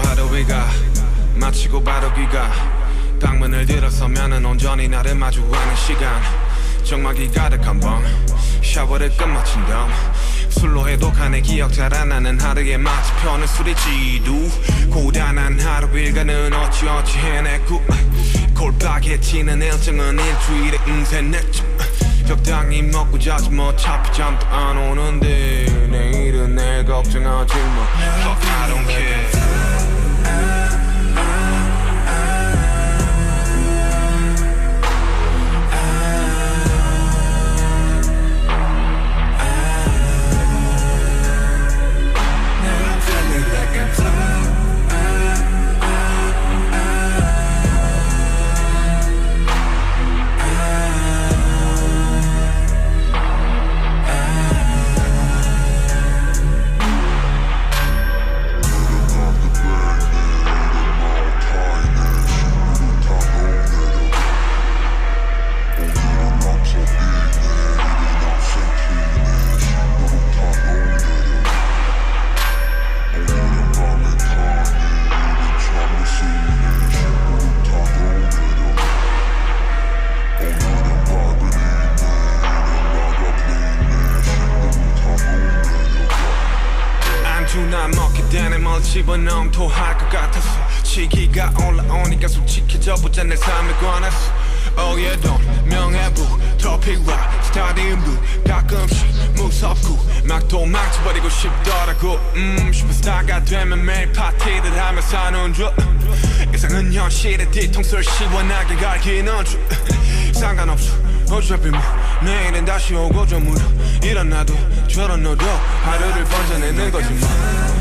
하루 위가 마치고 바로 귀가 방문을 들어서면은 온전히 나를 마주하는 시간. 정막이 가득한 밤 샤워를 끝마친 다음 술로 해독하는 기억 잘안 나는 하루의 마치표는 술이 지루 고단한 하루 일과는 어찌어찌 해냈고. 골박해지는 일정은 일주일에 응세냈죠 적당히 먹고 자지 뭐 어차피 잠도 안 오는데 내일은 내일 걱정하지 마 Fuck I don't care 뭘 집어넣으면 토할 것 같았어. 시기가 올라오니까 솔직해져보자 내 삶에 관해서 Oh yeah 돈 명예부 토픽 락 스타디움도 가끔씩 무섭고 막 도망쳐버리고 싶더라고. 음 슈퍼스타가 되면 매일 파티를 하며 사는 줄 이상은 현실의 뒤통수를 시원하게 갈기는 줄 상관없어 어차피 뭐 내일은 다시 오고 좀 물어 일어나도 저런 너도 하루를 번져내는 거지 뭐